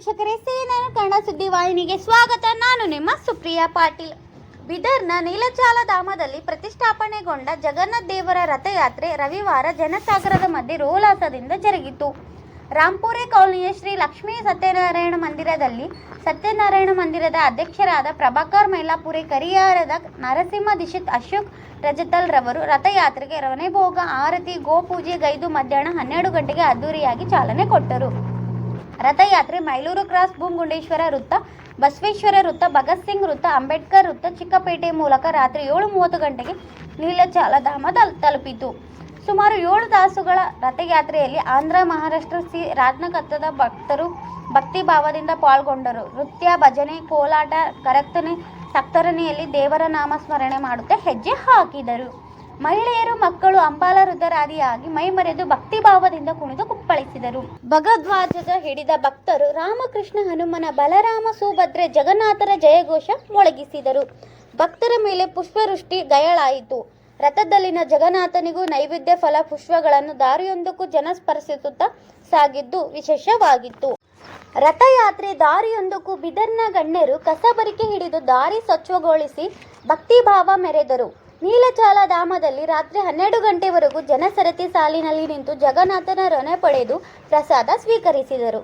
ವೀಕ್ಷಕರೇ ಸೇನಾ ಕನ್ನಡ ಸುದ್ದಿವಾಹಿನಿಗೆ ಸ್ವಾಗತ. ನಾನು ನಿಮ್ಮ ಸುಪ್ರಿಯಾ ಪಾಟೀಲ್. ಬಿದರ್ನ ನೀಲಚಾಲಧಾಮದಲ್ಲಿ ಪ್ರತಿಷ್ಠಾಪನೆಗೊಂಡ ಜಗನ್ನಾಥ ದೇವರ ರಥಯಾತ್ರೆ ರವಿವಾರ ಜನಸಾಗರದ ಮಧ್ಯೆ ರೋಲಾಸದಿಂದ ಜರುಗಿತು. ರಾಂಪುರೆ ಕಾಲೋನಿಯ ಶ್ರೀ ಲಕ್ಷ್ಮೀ ಸತ್ಯನಾರಾಯಣ ಮಂದಿರದಲ್ಲಿ ಸತ್ಯನಾರಾಯಣ ಮಂದಿರದ ಅಧ್ಯಕ್ಷರಾದ ಪ್ರಭಾಕರ್ ಮೈಲಾಪುರಿ, ಕರಿಯಾರದ ನರಸಿಂಹ ದಿಶಿತ್ ಅಶೋಕ್ ರಜತಲ್ ರವರು ರಥಯಾತ್ರೆಗೆ ರವನೆಭೋಗ ಆರತಿ, ಗೋಪೂಜೆ, ಗೈದು ಮಧ್ಯಾಹ್ನ ಹನ್ನೆರಡು ಗಂಟೆಗೆ ಅದ್ದೂರಿಯಾಗಿ ಚಾಲನೆ ಕೊಟ್ಟರು. ರಥಯಾತ್ರೆ ಮೈಲೂರು ಕ್ರಾಸ್ ಭೂಮಗುಂಡೇಶ್ವರ ವೃತ್ತ, ಬಸವೇಶ್ವರ ವೃತ್ತ, ಭಗತ್ ಸಿಂಗ್ ವೃತ್ತ, ಅಂಬೇಡ್ಕರ್ ವೃತ್ತ, ಚಿಕ್ಕಪೇಟೆ ಮೂಲಕ ರಾತ್ರಿ ಏಳು ಮೂವತ್ತು ಗಂಟೆಗೆ ನೀಲಚಾಲಧಾಮ ತಲ್- ತಲುಪಿತು. ಸುಮಾರು ಏಳು ತಾಸುಗಳ ರಥಯಾತ್ರೆಯಲ್ಲಿ ಆಂಧ್ರ, ಮಹಾರಾಷ್ಟ್ರ, ಸಿ ರಾಜ್ನಕತ್ತದ ಭಕ್ತರು ಭಕ್ತಿ ಭಾವದಿಂದ ಪಾಲ್ಗೊಂಡರು. ನೃತ್ಯ, ಭಜನೆ, ಕೋಲಾಟ, ಕರಕ್ತನೆ ಸಕ್ತರಣೆಯಲ್ಲಿ ದೇವರ ನಾಮ ಸ್ಮರಣೆ ಮಾಡುತ್ತಾ ಹೆಜ್ಜೆ ಹಾಕಿದರು. ಮಹಿಳೆಯರು, ಮಕ್ಕಳು ಅಂಬಾಲ ವೃದ್ಧರಾದಿಯಾಗಿ ಮೈಮರೆದು ಭಕ್ತಿ ಭಾವದಿಂದ ಕುಣಿದು ಕುಪ್ಪಳಿಸಿದರು. ಭಗದ್ವಾಜದ ಹಿಡಿದ ಭಕ್ತರು ರಾಮಕೃಷ್ಣ ಹನುಮನ ಬಲರಾಮ ಸುಭದ್ರೆ ಜಗನ್ನಾಥರ ಜಯಘೋಷ ಮೊಳಗಿಸಿದರು. ಭಕ್ತರ ಮೇಲೆ ಪುಷ್ಪವೃಷ್ಟಿ ಗಯಳಾಯಿತು ರಥದಲ್ಲಿನ ಜಗನ್ನಾಥನಿಗೂ ನೈವೇದ್ಯ ಫಲ ಪುಷ್ಪಗಳನ್ನು ದಾರಿಯೊಂದಕ್ಕೂ ಜನ ಸ್ಪರ್ಶಿಸುತ್ತಾ ಸಾಗಿದ್ದು ವಿಶೇಷವಾಗಿತ್ತು. ರಥಯಾತ್ರೆ ದಾರಿಯೊಂದಕ್ಕೂ ಬಿದರ್ನ ಗಣ್ಯರು ಕಸಬರಿಕೆ ಹಿಡಿದು ದಾರಿ ಸ್ವಚ್ಛಗೊಳಿಸಿ ಭಕ್ತಿಭಾವ ಮೆರೆದರು. ನೀಲಚಾಲಧಾಮದಲ್ಲಿ ರಾತ್ರಿ ಹನ್ನೆರಡು ಗಂಟೆವರೆಗೂ ಜನಸರತಿ ಸಾಲಿನಲ್ಲಿ ನಿಂತು ಜಗನ್ನಾಥನ ರೊನೆ ಪಡೆದು ಪ್ರಸಾದ ಸ್ವೀಕರಿಸಿದರು.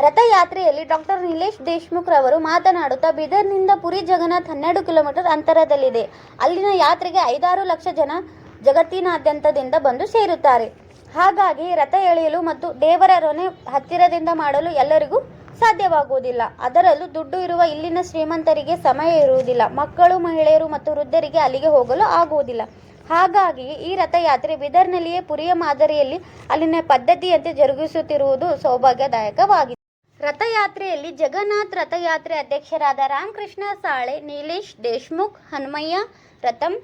ರಥಯಾತ್ರೆಯಲ್ಲಿ ಡಾಕ್ಟರ್ ನಿಲೇಶ್ ದೇಶ್ಮುಖ್ ರವರು ಮಾತನಾಡುತ್ತಾ, ಬಿದರ್ನಿಂದ ಪುರಿ ಜಗನ್ನಾಥ್ ಹನ್ನೆರಡು ಕಿಲೋಮೀಟರ್ ಅಂತರದಲ್ಲಿದೆ. ಅಲ್ಲಿನ ಯಾತ್ರೆಗೆ ಐದಾರು ಲಕ್ಷ ಜನ ಜಗತ್ತಿನಾದ್ಯಂತದಿಂದ ಬಂದು ಸೇರುತ್ತಾರೆ. ಹಾಗಾಗಿ ರಥ ಎಳೆಯಲು ಮತ್ತು ದೇವರ ರೊನೆ ಹತ್ತಿರದಿಂದ ಮಾಡಲು ಎಲ್ಲರಿಗೂ ಸಾಧ್ಯವಾಗುವುದಿಲ್ಲ. ಅದರಲ್ಲೂ ದುಡ್ಡು ಇರುವ ಇಲ್ಲಿನ ಶ್ರೀಮಂತರಿಗೆ ಸಮಯ ಇರುವುದಿಲ್ಲ. ಮಕ್ಕಳು, ಮಹಿಳೆಯರು ಮತ್ತು ವೃದ್ಧರಿಗೆ ಅಲ್ಲಿಗೆ ಹೋಗಲು ಆಗುವುದಿಲ್ಲ. ಹಾಗಾಗಿ ಈ ರಥಯಾತ್ರೆ ಬಿದರ್ನಲ್ಲಿಯೇ ಪುರಿಯ ಮಾದರಿಯಲ್ಲಿ ಅಲ್ಲಿನ ಪದ್ಧತಿಯಂತೆ ಜರುಗಿಸುತ್ತಿರುವುದು ಸೌಭಾಗ್ಯದಾಯಕವಾಗಿದೆ. ರಥಯಾತ್ರೆಯಲ್ಲಿ ಜಗನ್ನಾಥ್ ರಥಯಾತ್ರೆ ಅಧ್ಯಕ್ಷರಾದ ರಾಮಕೃಷ್ಣ ಸಾಳೆ, ನೀಲೇಶ್ ದೇಶ್ಮುಖ್, ಹನುಮಯ್ಯ ರಥಂ,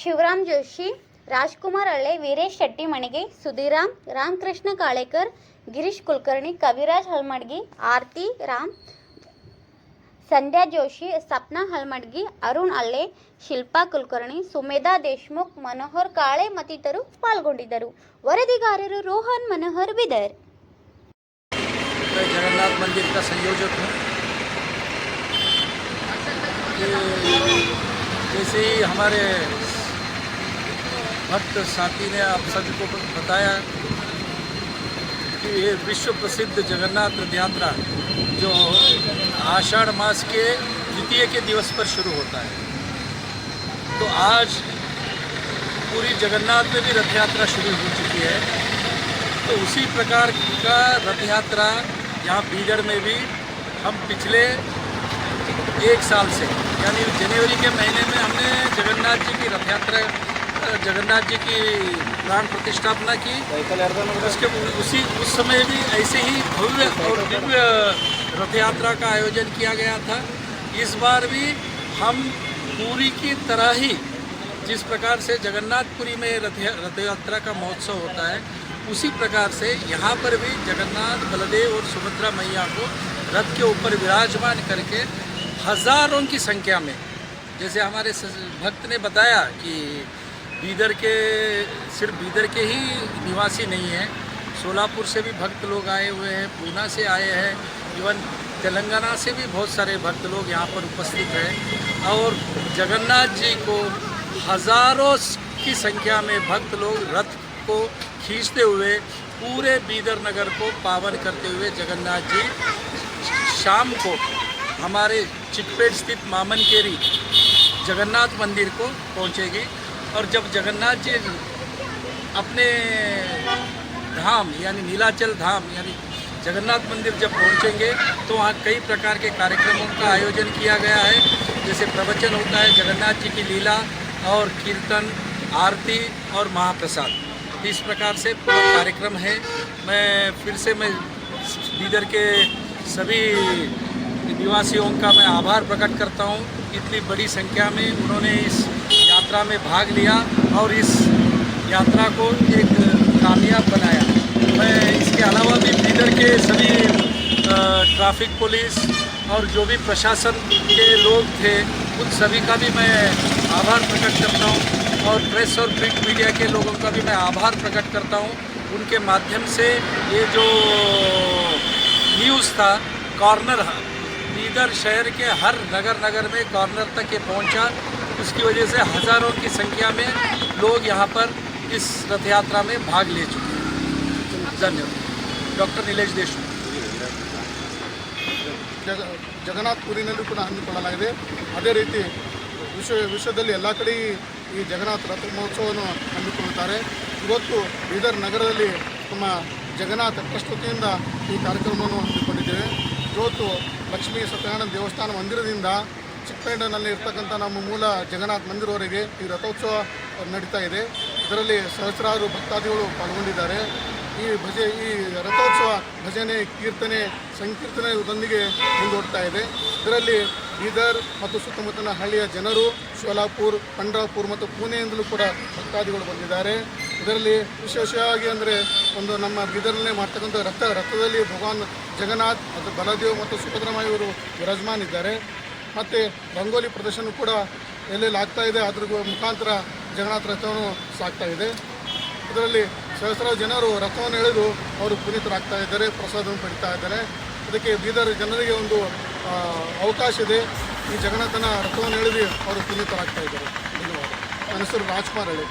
ಶಿವರಾಮ್ ಜೋಶಿ, ರಾಜ್ಕುಮಾರ್ ಅಳ್ಳೆ ವೀರೇಶ್ ಶೆಟ್ಟಿ ಮಣಿಗೆ ಸುಧೀರಾಮ್ ರಾಮಕೃಷ್ಣ ಕಾಳೇಕರ್ ಗಿರೀಶ್ ಕುಲಕರ್ಣಿ ಕವಿರಾಜ್ ಹಲ್ಮಡ್ಗಿ ಆರ್ತಿ ರಾಮ್ ಸಂಧ್ಯಾ ಜೋಶಿ ಸಪ್ನಾ ಹಲ್ಮಡ್ಗಿ ಅರುಣ್ ಅಳ್ಳೆ ಶಿಲ್ಪಾ ಕುಲಕರ್ಣಿ ಸುಮೇಧಾ ದೇಶ್ಮುಖ್ ಮನೋಹರ್ ಕಾಳೆ ಮತ್ತಿತರರು ಪಾಲ್ಗೊಂಡಿದ್ದರು ವರದಿಗಾರರು ರೋಹನ್ ಮನೋಹರ್ ಬಿದರ್ मैं जगन्नाथ मंदिर का संयोजक हूँ ये जैसे ही हमारे भक्त साथी ने आप सभी को बताया कि ये विश्व प्रसिद्ध जगन्नाथ रथ यात्रा जो आषाढ़ मास के द्वितीय के दिवस पर शुरू होता है। तो आज पूरी जगन्नाथ में भी रथ यात्रा शुरू हो चुकी है। तो उसी प्रकार का रथ यात्रा यहाँ बीदर में भी हम पिछले एक साल से, यानी जनवरी के महीने में हमने जगन्नाथ जी की रथ यात्रा जगन्नाथ जी की प्राण प्रतिष्ठापना की। उसके उसी, उस समय भी ऐसे ही भव्य और दिव्य रथ यात्रा का आयोजन किया गया था। इस बार भी हम पूरी की तरह ही जिस प्रकार से जगन्नाथपुरी में रथ रथ यात्रा का महोत्सव होता है, उसी प्रकार से यहाँ पर भी जगन्नाथ, बलदेव और सुभद्रा मैया को रथ के ऊपर विराजमान करके हज़ारों की संख्या में, जैसे हमारे भक्त ने बताया कि बीदर के, सिर्फ़ बीदर के ही निवासी नहीं हैं। सोलापुर से भी भक्त लोग आए हुए हैं, पूना से आए हैं, इवन तेलंगाना से भी बहुत सारे भक्त लोग यहाँ पर उपस्थित हैं। और जगन्नाथ जी को हज़ारों की संख्या में भक्त लोग रथ को खींचते हुए पूरे बीदर नगर को पावन करते हुए जगन्नाथ जी शाम को हमारे चिटपेट स्थित मामन केरी जगन्नाथ मंदिर को पहुंचेगी। और जब जगन्नाथ जी अपने धाम, यानी नीलाचल धाम, यानी जगन्नाथ मंदिर जब पहुँचेंगे तो वहाँ कई प्रकार के कार्यक्रमों का आयोजन किया गया है। जैसे प्रवचन होता है जगन्नाथ जी की लीला और कीर्तन, आरती और महाप्रसाद। इस प्रकार से पूरा कार्यक्रम है। मैं फिर से मैं बीदर के सभी निवासियों का मैं आभार प्रकट करता हूँ। इतनी बड़ी संख्या में उन्होंने इस यात्रा में भाग लिया और इस यात्रा को एक कामयाब बनाया। मैं इसके अलावा भी बीदर के सभी ट्रैफ़िक पुलिस और जो भी प्रशासन के लोग थे, उन सभी का भी मैं आभार प्रकट करता हूँ और प्रेस और प्रिंट मीडिया के लोगों का भी मैं आभार प्रकट करता हूँ। उनके माध्यम से ये जो न्यूज़ था, कॉर्नर बीदर शहर के हर नगर नगर में कॉर्नर तक ये पहुँचा। उसकी वजह से हज़ारों की संख्या में लोग यहाँ पर इस रथ यात्रा में भाग ले चुके हैं धन्यवाद डॉक्टर नीलेश देशमुख ಜಗ ಜಗನ್ನಾಥ್ಪುರಿನಲ್ಲೂ ಕೂಡ ಹಮ್ಮಿಕೊಳ್ಳಲಾಗಿದೆ ಅದೇ ರೀತಿ ವಿಶ್ವ ವಿಶ್ವದಲ್ಲಿ ಎಲ್ಲ ಕಡೆ ಈ- ಈ ಜಗನ್ನಾಥ ರಥ ಮಹೋತ್ಸವವನ್ನು ಹಮ್ಮಿಕೊಳ್ಳುತ್ತಾರೆ ಇವತ್ತು ಬೀದರ್ ನಗರದಲ್ಲಿ ನಮ್ಮ ಜಗನ್ನಾಥ ಟ್ರಸ್ಟ್ ವತಿಯಿಂದ ಈ ಕಾರ್ಯಕ್ರಮವನ್ನು ಹಮ್ಮಿಕೊಂಡಿದ್ದೇವೆ ಇವತ್ತು ಲಕ್ಷ್ಮೀ ಸತ್ಯನಾರಾಯಣ ದೇವಸ್ಥಾನ ಮಂದಿರದಿಂದ ಚಿಕ್ಕಪೇಟೆನಲ್ಲಿ ಇರ್ತಕ್ಕಂಥ ನಮ್ಮ ಮೂಲ ಜಗನ್ನಾಥ ಮಂದಿರವರೆಗೆ ಈ ರಥೋತ್ಸವ ನಡೀತಾ ಇದೆ. ಇದರಲ್ಲಿ ಸಹಸ್ರಾರು ಭಕ್ತಾದಿಗಳು ಪಾಲ್ಗೊಂಡಿದ್ದಾರೆ. ಈ ಭಜೆ, ಈ ರಥೋತ್ಸವ ಭಜನೆ, ಕೀರ್ತನೆ, ಸಂಕೀರ್ತನೆಯೊಂದಿಗೆ ಮುಂದೂಡ್ತಾ ಇದೆ. ಇದರಲ್ಲಿ ಬೀದರ್ ಮತ್ತು ಸುತ್ತಮುತ್ತಲಿನ ಹಳ್ಳಿಯ ಜನರು ಸೋಲಾಪುರ್, ಪಂಡ್ರಾಪುರ್ ಮತ್ತು ಪುಣೆಯಿಂದಲೂ ಕೂಡ ಭಕ್ತಾದಿಗಳು ಬಂದಿದ್ದಾರೆ. ಇದರಲ್ಲಿ ವಿಶೇಷವಾಗಿ ಅಂದರೆ ಒಂದು ನಮ್ಮ ಬೀದರ್ನಲ್ಲೇ ಮಾಡ್ತಕ್ಕಂಥ ರಥ, ರಥದಲ್ಲಿ ಭಗವಾನ್ ಜಗನ್ನಾಥ್ ಮತ್ತು ಬಲದೇವ್ ಮತ್ತು ಸುಭದ್ರಮಾಯಿಯವರು ವಿರಾಜಮಾನಿದ್ದಾರೆ. ಮತ್ತು ರಂಗೋಲಿ ಪ್ರದರ್ಶನ ಕೂಡ ಎಲ್ಲೆಲ್ಲಿ ಆಗ್ತಾ ಇದೆ ಅದ್ರ ಮುಖಾಂತರ ಜಗನ್ನಾಥ ರಥವನ್ನು ಸಾಕ್ತಾ ಇದೆ. ಇದರಲ್ಲಿ ಸಹಸ್ರಾರು ಜನರು ರಥವನ್ನು ಎಳೆದು ಅವರು ಪುನೀತರಾಗ್ತಾ ಇದ್ದಾರೆ, ಪ್ರಸಾದವನ್ನು ಪಡಿತಾ ಇದ್ದಾರೆ. ಅದಕ್ಕೆ ಬೀದರ್ ಜನರಿಗೆ ಒಂದು ಅವಕಾಶ ಇದೆ. ಈ ಜಗನ್ನಾಥನ ರಥವನ್ನು ಎಳೆದು ಅವರು ಪುನೀತರಾಗ್ತಾ ಇದ್ದಾರೆ. ಧನ್ಯವಾದ. ನನ್ನ ಹೆಸರು ರಾಜ್ಕುಮಾರ್ ಹೇಳಿ.